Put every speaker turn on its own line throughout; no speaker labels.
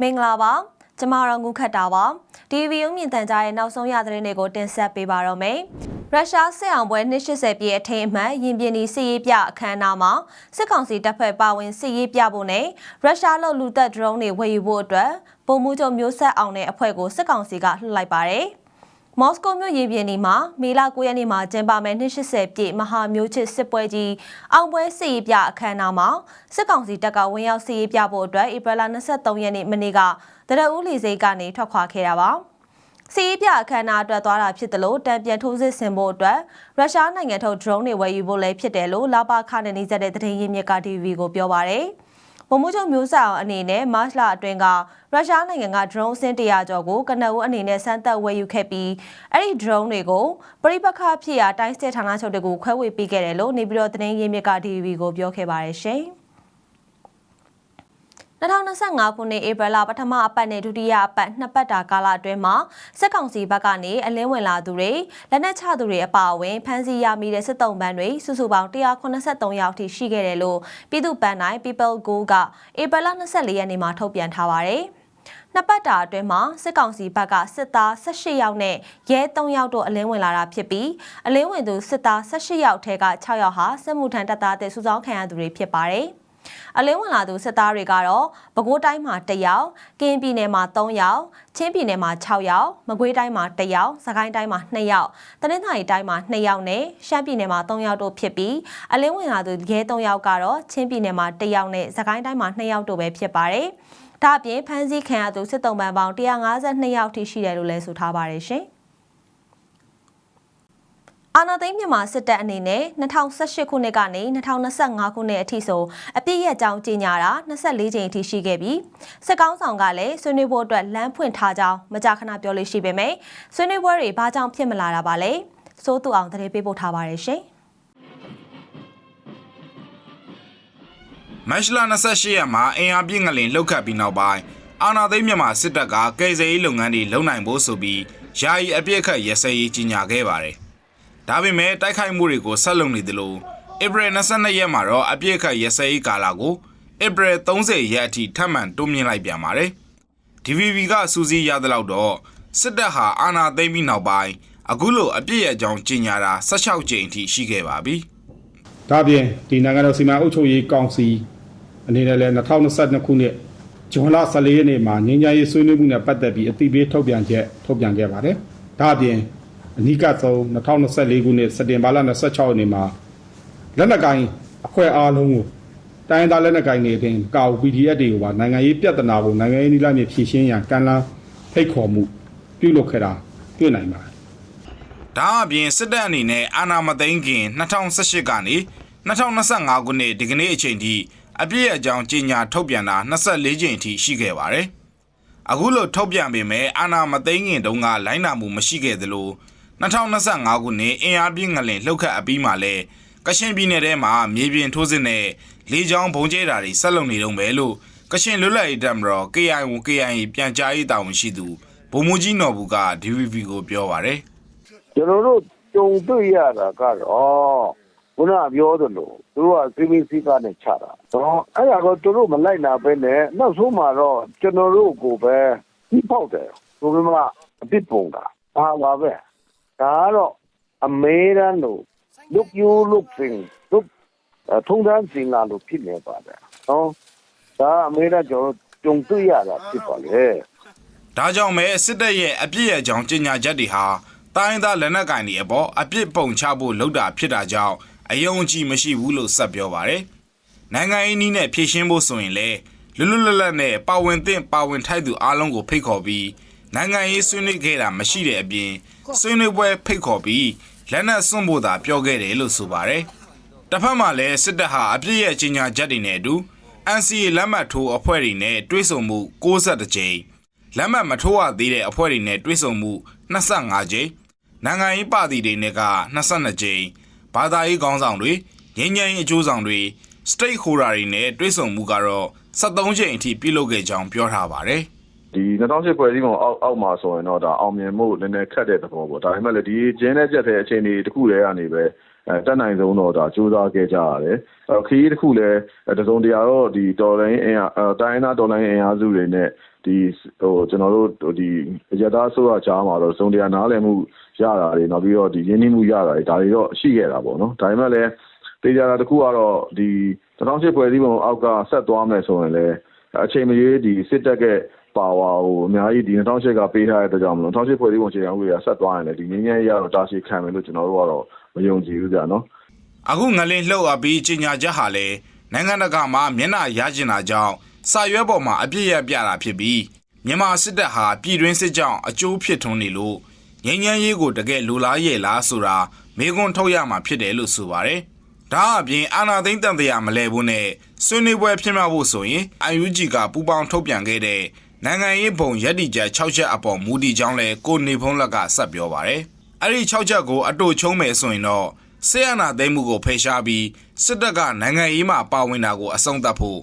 မင်္ဂလာပါကျမတို့ငုခတ်တာပါဒီဗီယုံမြင့်တန်ကြားရဲ့နောက်ဆုံးရသတင်းတွေကိုတင်ဆက်ပေးပါတော့မယ်ရုရှားစစ်အောင်ပွဲ280ပြည့်အထိမ်းအမှတ်ရင်ပြင်းဒီစစ်ရေးပြအခမ်းအနားမှာစစ်ကောင်စီတပ်ဖွဲ့ပါဝင်စစ်ရေးပြဖို့နဲ့ရုရှားလုံလူသက်ဒရုန်းတွေဝယ်ယူဖို့အတွက်ပုံမှုချုပ်မျိုးဆက်အောင်တဲ့အဖွဲ့ကိုစစ်ကောင်စီကလှုပ်လိုက်ပါတယ် မော်စကိုမြို့ရေပြင်ဒီမှာမေလ9ရက်နေ့မှာကျင်းပမယ့်280ပြည့်မဟာမျိုးချစ်စစ်ပွဲကြီးအောင်ပွဲစစ်ရေးပြအခမ်းအနားမှာစစ်ကောင်စီတပ်ကဝင်ရောက်စစ်ရေးပြဖို့အတွက်ဧပြီလ23ရက်နေ့မနေ့ကတရဦးလီစိတ်ကနေထွက်ခွာခဲ့တာပါစီးပြအခမ်းအနားအတွက်သွားတာဖြစ်တယ်လို့တံပြန်ထိုးစစ်ဆင်ဖို့အတွက်ရုရှားနိုင်ငံထုတ် drone တွေဝယ်ယူဖို့လည်းဖြစ်တယ်လို့လာပါခနဲ့နေဆက်တဲ့သတင်းရင်းမြစ်က TV ကိုပြောပါရယ် ဗိုလ်မှူးချုပ်မျိုးဆက်အောင်အနေနဲ့မတ်လအတွင်းကရုရှားနိုင်ငံက drone အစင်းတရာကျော်ကိုကနအူးအနေနဲ့စမ်းသပ်ဝယ်ယူခဲ့ပြီးအဲ့ဒီ drone တွေကိုပြိပခဖြစ်ရာတိုင်းစစ်ဌာနချုပ်တွေကိုခွဲဝေပေးခဲ့တယ်လို့နေပြည်တော်သတင်းရင်းမြစ်က TV ကိုပြောခဲ့ပါရယ်ရှင် 2025ခုနှစ်ဧပြီလပထမအပတ်နဲ့ဒုတိယအပတ်နှစ်ပတ်တာကာလအတွင်းမှာစစ်ကောင်စီဘက်ကနေအလင်းဝင်လာသူတွေလက်နက်ချသူတွေအပါအဝင်ဖမ်းဆီးရမိတဲ့စစ်တုံးပန်းတွေစုစုပေါင်း183ယောက်ထိရှိခဲ့တယ်လို့ပြည်သူ့ပန်းတိုင်း People Go ကဧပြီလ24ရက်နေ့မှာထုတ်ပြန်ထားပါတယ်။နှစ်ပတ်တာအတွင်းမှာစစ်ကောင်စီဘက်ကစစ်သား18ယောက်နဲ့ရဲ3ယောက်တို့အလင်းဝင်လာတာဖြစ်ပြီးအလင်းဝင်သူစစ်သား18ယောက်ထဲက6ယောက်ဟာစစ်မှုထမ်းတပ်သားတဲ့စုဆောင်းခံရသူတွေဖြစ်ပါတယ်။ အလင်းဝင်လာသူစစ်သားတွေကတော့ပဲခူးတိုင်းမှာ1ယောက်ကင်းပြည်နယ်မှာ3ယောက်ချင်းပြည်နယ်မှာ6ယောက်မကွေးတိုင်းမှာ1ယောက်စကိုင်းတိုင်းမှာ2ယောက်တနင်္သာရီတိုင်းမှာ2ယောက်နဲ့ရှမ်းပြည်နယ်မှာ3ယောက်တို့ဖြစ်ပြီးအလင်းဝင်လာသူရဲ3ယောက်ကတော့ချင်းပြည်နယ်မှာ1ယောက်နဲ့စကိုင်းတိုင်းမှာ2ယောက်တို့ပဲဖြစ်ပါတယ်ဒါအပြင်ဖမ်းဆီးခံရသူစစ်တုံးပန်းပေါင်း152ယောက်ထိရှိတယ်လို့လည်းဆိုထားပါတယ်ရှင်။ အာနာသိန်းမြန်မာစစ်တပ်အနေနဲ့2018ခုနှစ်ကနေ2025ခုနှစ်အထိဆိုအပြည့်ရဲ့အကြောင်းကြေညာတာ24ကြိမ်အထိရှိခဲ့ပြီးစစ်ကောင်းဆောင်ကလည်းဆွေးနွေးဖို့အတွက်လမ်းဖွင့်ထားကြောင်းမကြာခဏပြောလို့ရှိပေမဲ့ဆွေးနွေးပွဲတွေဘာကြောင့်ဖြစ်မလာတာပါလဲစိုးသူအောင်တရေပေးပို့ထားပါတယ်ရှင်
မတ်လ28ရက်မှာအင်အားပြည့်ငလင်လှုပ်ခတ်ပြီးနောက်ပိုင်းအာနာသိန်းမြန်မာစစ်တပ်ကကယ်ဆယ်ရေးလုပ်ငန်းတွေလုပ်နိုင်ဖို့ဆိုပြီးယာယီအပြည့်အခက်ရစရေးကြီးညာခဲ့ပါတယ်။ ဒါပေမဲ့တိုက်ခိုက်မှုတွေကိုဆက်လုပ်နေသလိုဧပြီ22ရက်မှာတော့အပြည့်အခက်ရစဲရေးကာလကိုဧပြီ30ရက်အထိထပ်မံတိုးမြင့်လိုက်ပြန်ပါတယ်။ DVB ကစူးစီးရသလောက်တော့စစ်တပ်ဟာအာဏာသိမ်းပြီးနောက်ပိုင်းအခုလိုအပြည့်ရဲ့အကြောင်းကြီးညာတာ16ကြိမ်အထိရှိခဲ့ပါပြီ။
ဒါပြင်ဒီနိုင်ငံတော်စီမံအုပ်ချုပ်ရေးကောင်စီအနေနဲ့လည်း2022ခုနှစ်ဇွန်လ14ရက်နေ့မှာငင်းကြရေးဆွေးနွေးမှုနဲ့ပတ်သက်ပြီးအသိပေးထုတ်ပြန်ချက်ထုတ်ပြန်ခဲ့ပါတယ်။ဒါပြင် အနိကဆုံး2024ခုနှစ်စက်တင်ဘာလ26ရက်နေ့မှာလက်နက်ကိုင်အဖွဲ့အားလုံးကိုတိုင်းသားလက်နက်ကိုင်တွေအပြင်ကာဝ PDF တွေကိုပါနိုင်ငံရေးပြဿနာကိုနိုင်ငံရေးနည်းလမ်းနဲ့ဖြေရှင်းရန်ကမ်းလှမ်းဖိတ်ခေါ်မှုပြုလုပ်ခဲ့တာတွေ့နိုင်ပါတယ်။
ဒါအပြင်စစ်တပ်အနေနဲ့အာဏာမသိမ်းခင်2018ကနေ2025ခုနှစ်ဒီကနေ့အချိန်ထိအပြည့်အကြောင်းကြီးညာထုတ်ပြန်တာ24ကြိမ်အထိရှိခဲ့ပါတယ်။အခုလိုထုတ်ပြန်ပေမဲ့အာဏာမသိမ်းခင်တုန်းကလိုင်းနာမှုမရှိခဲ့သလို 2025ခုနှစ်အင်အားပြင်းငလင်လှုပ်ခတ်အပြီးမှာလဲကရှင်ပြည်နယ်ထဲမှာမြေပြင်ထိုးစစ်နဲ့လေကြောင်းဘုံကျဲတာတွေဆက်လုပ်နေတော့မယ်လို့ကရှင်လွတ်လပ်ရေးတပ်မတော် KIO KIA ပြန်ကြားရေးတာဝန်ရှိသူဗိုလ်မှူးကြီးနော်ဘူးက DVB ကိုပြောပါတယ်
ကျွန်တော်တို့ကြုံတွေ့ရတာကတော့ခုနပြောသလိုသူတို့က CBC ကနေချတာတော့အဲ့ဒါတော့သူတို့မလိုက်နာပဲနဲ့နောက်ဆုံးမှာတော့ကျွန်တော်တို့ကိုပဲပြီးပေါက်တယ်ဘုရားမအပြစ်ပုံတာဘာပါပဲဒါ ကတော့အမေရန်တို့ look you look thing look ထုံတန်းစင်လာလို့ဖြစ်နေပါတယ်နော်ဒါအမေရကျွန်တော်ကြုံတွေ့ရတာဖြစ်ပါလေ
ဒါကြောင့်မဲစစ်တပ်ရဲ့အပြစ်ရဲ့အကြောင်းကြေညာချက်တွေဟာတိုင်းသားလက်နက်ကင်တွေအပေါ်အပြစ်ပုံချဖို့လုပ်တာဖြစ်တာကြောင့်အယုံကြည်မရှိဘူးလို့ဆက်ပြောပါတယ်နိုင်ငံရေးနည်းနဲ့ဖြည့်ရှင်းဖို့ဆိုရင်လည်းလွတ်လွတ်လပ်လပ်နဲ့ပါဝင်သင့်ပါဝင်ထိုက်သူအားလုံးကိုဖိတ်ခေါ်ပြီး နိုင်ငံရေးဆွေးနွေးခဲ့တာမရှိတဲ့အပြင်ဆွေးနွေးပွဲဖိတ်ခေါ်ပြီးလက်နက်စွန့်ဖို့သာပြောခဲ့တယ်လို့ဆိုပါတယ်။တစ်ဖက်မှာလည်းစစ်တပ်ဟာအပြစ်ရဲ့ကြီးညာချက်တွေနဲ့အတူ NCA လက်မှတ်ထိုးအဖွဲ့တွေနဲ့တွဲဆုံမှု62ကြိမ်လက်မှတ်မထိုးရသေးတဲ့အဖွဲ့တွေနဲ့တွဲဆုံမှု25ကြိမ်နိုင်ငံရေးပါတီတွေနဲ့က22ကြိမ်ဘာသာရေးခေါင်းဆောင်တွေငင်းငင်းအကျိုးဆောင်တွေ stakeholder တွေနဲ့တွဲဆုံမှုကတော့73ကြိမ်အထိပြုလုပ်ခဲ့ကြောင်းပြောထားပါတယ်။
ဒီ2008ဖွဲ့စည်းပုံအောက်အောက်မှာဆိုရင်တော့ဒါအောင်မြင်မှုနည်းနည်းခက်တဲ့သဘောပေါ့ ဒါပေမဲ့လည်း ဒီကျင်းတဲ့ကြက်တဲ့ အခြေအနေတစ်ခုတည်းကနေပဲအဲတက်နိုင်ဆုံးတော့ဒါစူးစမ်းခဲ့ကြရတယ်အဲခရီးတစ်ခုလည်း တစုံတရာတော့ဒီတော်လိုင်းအင်အားအဲတိုင်းနာတော်လိုင်းအင်အားစုတွေနဲ့ဒီဟိုကျွန်တော်တို့ဒီရသားဆိုရချားမှာတော့စုံတရာ နားလည်မှုရတာတွေ နောက်ပြီးတော့ဒီရင်းနှီးမှုရတာတွေ ဒါတွေတော့ ရှိခဲ့တာပေါ့နော် ဒါပေမဲ့လည်းတေချာတာတစ်ခုကတော့ဒီ2008ဖွဲ့စည်းပုံအောက်က ဆက်သွားမယ်ဆိုရင်လည်း အချိန်မရွေးဒီစစ်တပ်က ပါဝါကိုအများကြီးဒီ2008ကပေးထားတဲ့အတွက်ကြောင့်မလို့2008ဖွဲ့စည်းပုံခြေခံဥပဒေကဆက်သွားရင်လည်းဒီငင်းငယ်ရတော့တာရှိခံမယ်လို့ကျွန်တော်တို့ကတော့မယုံကြည်ဘူးကြာနော်
အခုငလင်းလှုပ်အပ်ပြီးကြေညာချက်ဟာလေနိုင်ငံတကာမှာမျက်နှာရကျင်တာကြောင့်စာရွက်ပေါ်မှာအပြည့်ရပြတာဖြစ်ပြီးမြန်မာစစ်တပ်ဟာပြည်တွင်းစစ်ကြောင့်အကျိုးဖြစ်ထွန်းနေလို့ငြိမ်းချမ်းရေးကိုတကယ်လိုလားရဲ့လားဆိုတာမေးခွန်းထုတ်ရမှာဖြစ်တယ်လို့ဆိုပါတယ်။ဒါအပြင်အာနာသိန်းတန်တရားမလဲဘူးနဲ့ဆွေးနွေးပွဲဖြစ်မြောက်ဖို့ဆိုရင် UNG ကပူပေါင်းထုတ်ပြန်ခဲ့တဲ့ နိုင်ငံရေးဘုံရက်တီချက်6ချက်အပေါ်မူတည်ကြောင်းလဲကိုနေဖုံးလက်ကဆက်ပြောပါတယ်။အဲ့ဒီ6ချက်ကိုအတူချုံးမယ်ဆိုရင်တော့ဆေးရနာသိမ်းမှုကိုဖယ်ရှားပြီးစစ်တပ်ကနိုင်ငံရေးမှာပါဝင်တာကိုအဆုံးသတ်ဖို့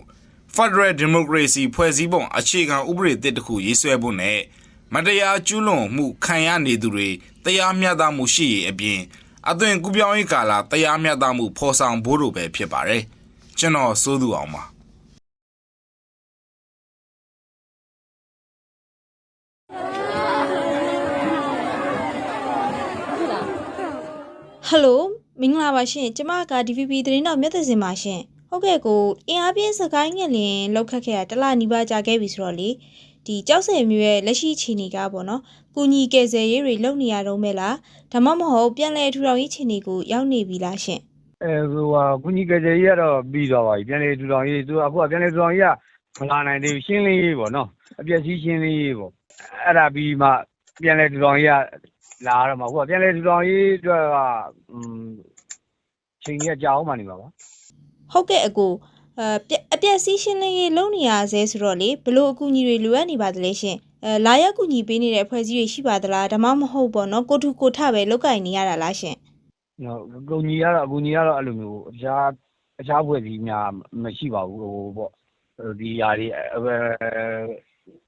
Federal Democracy ဖွဲ့စည်းပုံအခြေခံဥပဒေတစ်တစ်ခုရေးဆွဲဖို့နဲ့မတရားကျူးလွန်မှုခံရနေသူတွေတရားမျှတမှုရှိရေးအပြင်အသွင်ကူးပြောင်းရေးကာလတရားမျှတမှုဖော်ဆောင်ဖို့လိုပဲဖြစ်ပါတယ်ကျွန်တော်စိုးသူအောင်ပါ
ဟယ်လိုမင်္ဂလာပါရှင်ကျမက DVB သတင်းတော်မြတ်သစင်ပါရှင်ဟုတ်ကဲ့ကိုအင်အားပြင်းစကိုင်းငလင်လောက်ခတ်ခဲ့တာတစ်လနီးပါးကြာခဲ့ပြီဆိုတော့လေဒီကြောက်စင်မျိုးရဲ့လက်ရှိခြေနေကပေါ့နော်ကုညီကယ်ဆယ်ရေးတွေလုပ်နေရတော့မဲ့လားဒါမှမဟုတ်ပြန်လဲထူထောင်ရေးခြေနေကိုရောက်နေပြီလားရှင်
အဲဟိုဟာကုညီကယ်ဆယ်ရေးကတော့ပြီးသွားပါပြီပြန်လေထူထောင်ရေးသူကအခုကပြန်လေထူထောင်ရေးကမလာနိုင်သေးဘူးရှင်းလင်းရေးပေါ့နော်အပျက်စီးရှင်းလင်းရေးပေါ့အဲ့ဒါပြီးမှပြန်လေထူထောင်ရေးက လာတော့မှာအခုကပြန်လေထူထောင်ရေးအတွက်ကอืมချိန်ကြီးကကြာအောင်မှနေပါပါ
ဟုတ်ကဲ့အကိုအပြက်အပြက်စီးရှင်းလင်းရေးလုပ်နေရဆဲဆိုတော့လေဘလို့အကူအညီတွေလိုအပ်နေပါသလဲရှင်အဲလာရောက်ကူညီပေးနေတဲ့အဖွဲ့အစည်းတွေရှိပါသလားဒါမှမဟုတ်ပေါ့နော်ကိုထုကိုထပဲလောက်ကင်နေရတာလားရှင်
နော်ကုညီကတော့အကူညီကတော့အဲ့လိုမျိုးအခြားအခြားဘွယ်ကြီးများမရှိပါဘူးဟိုပေါ့ဟိုဒီຢာတွေအဲ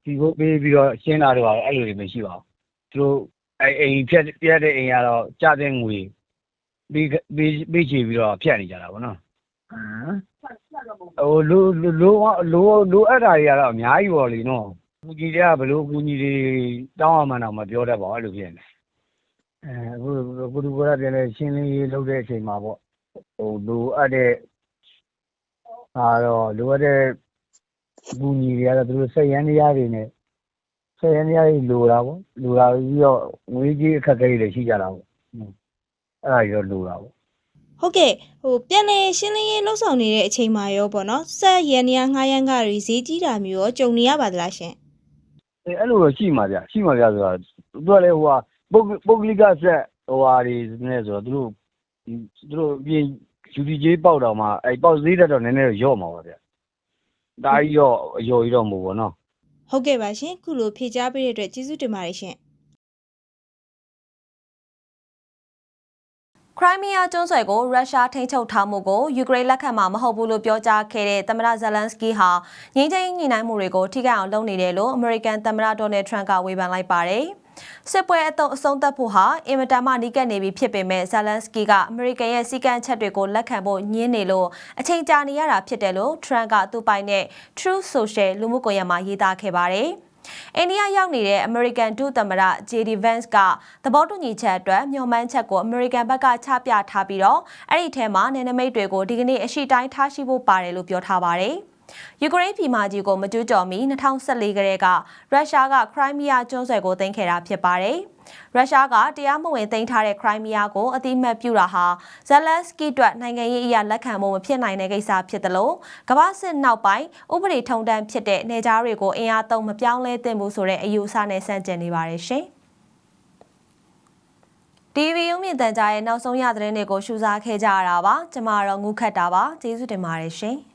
ဒီကိုပေးပြီးတော့ရှင်းတာတွေပါအဲ့လိုတွေမရှိပါဘူးသူတို့ အဲအိမ်ဖြတ်ပြတ်တဲ့အိမ်ကတော့ကြတဲ့ငွေပြီးပြီးပြီးချီပြီးတော့ဖြတ်နေကြတာဗောနော်ဟမ်ဟိုလိုလိုလိုလိုအပ်တာတွေကတော့အများကြီးပေါ့လေနော်ကူညီတွေကဘလို့ကူညီတွေတောင်းအောင်မှတော့မပြောတတ်ပါဘူးအဲ့လိုဖြစ်နေအဲအခုကိုတူကပြန်လဲရှင်းလင်းရေးလုပ်တဲ့အချိန်မှာပေါ့ဟိုလိုအပ်တဲ့ဟာတော့လိုအပ်တဲ့ကူညီတွေကတော့သူတို့စိတ်ရမ်းတရားတွေနဲ့ စိတ်ရမ်းတရားတွေလိုတာပေါ့လိုတာပြီးတော့ငွေကြီးအခက်အခဲတွေရှိကြတာပေါ့အဲ့ဒါကြီးတော့လိုတာပေါ့
ဟုတ်ကဲ့ဟိုပြန်လေရှင်းလင်းရေးလှုပ်ဆောင်နေတဲ့အချိန်မှာရောပေါ့နော်ဆက်ရန်နေရငှားရန်ကတွေဈေးကြီးတာမျိုးရောကြုံနေရပါသလားရှင်
အဲအဲ့လိုတော့ရှိမှာဗျရှိမှာဗျဆိုတာသူကလည်းဟိုဟာပုဂ္ဂပုဂ္ဂလိကဆက်ဟိုဟာတွေနဲ့ဆိုတော့သူတို့ဒီသူတို့အပြင် UDJ ပေါက်တော့မှအဲပေါက်ဈေးတက်တော့နည်းနည်းတော့ရော့မှာပါဗျဒါကြီးတော့အယော်ကြီးတော့မဟုတ်ဘူးနော်
ဟုတ်ကဲ့ပါရှင်ခုလိုဖြေကြားပေးတဲ့အတွက်ကျေးဇူးတင်ပါတယ်ရှင်
ခရိုင်းမီးယားကျွန်းဆွယ်ကိုရုရှားထိန်းချုပ်ထားမှုကိုယူကရိန်းလက်ခံမှာမဟုတ်ဘူးလို့ပြောကြားခဲ့တဲ့သမ္မတဇယ်လန်စကီဟာငြိမ်းချမ်းရေးညှိနှိုင်းမှုတွေကိုထိခိုက်အောင်လုပ်နေတယ်လို့အမေရိကန်သမ္မတဒေါ်နယ်ထရန့်ကဝေဖန်လိုက်ပါတယ်။ စစ်ပွဲအတုံးအဆုံးသတ်ဖို့ဟာအင်မတန်မှနီးကပ်နေပြီဖြစ်ပေမဲ့ဇယ်လန်စကီကအမေရိကန်ရဲ့စီကံချက်တွေကိုလက်ခံဖို့ညှင်းနေလို့အချိန်ကြာနေရတာဖြစ်တယ်လို့ထရန့်ကသူ့ပိုင်နဲ့ True Social လူမှုကွန်ရက်မှာရေးသားခဲ့ပါတယ်။အိန္ဒိယရောက်နေတဲ့အမေရိကန်ဒုသမ္မတ JD Vance ကသဘောတူညီချက်အတွက်မျှော်မှန်းချက်ကိုအမေရိကန်ဘက်ကချပြထားပြီးတော့အဲ့ဒီထဲမှာနယ်နိမိတ်တွေကိုဒီကနေ့အရှိတိုင်းထားရှိဖို့ပါတယ်လို့ပြောထားပါတယ်။ ယူကရိန်းပြည်မကြီးကိုမကျူးကျော်မီ2014ကတည်းကရုရှားကခရိုင်းမီးယားကျွန်းဆွယ်ကိုသိမ်းခဲ့တာဖြစ်ပါတယ်။ရုရှားကတရားမဝင်သိမ်းထားတဲ့ခရိုင်းမီးယားကိုအတိမတ်ပြုတာဟာဇယ်လန်စကီအတွက်နိုင်ငံရေးအရာလက်ခံမှုမဖြစ်နိုင်တဲ့ကိစ္စဖြစ်တယ်လို့ကမ္ဘာစစ်နောက်ပိုင်းဥပဒေထုံးတမ်းဖြစ်တဲ့နေကြားတွေကိုအင်အားသုံးမပြောင်းလဲသင့်ဘူးဆိုတဲ့အယူအဆနဲ့ဆန့်ကျင်နေပါတယ်ရှင်။ TV ရုံးမြင့်တန်ကြားရဲ့နောက်ဆုံးရသတင်းတွေကိုရှုစားခဲ့ကြရတာပါ။ကျွန်မတော့ငုခတ်တာပါ။ကျေးဇူးတင်ပါတယ်ရှင်။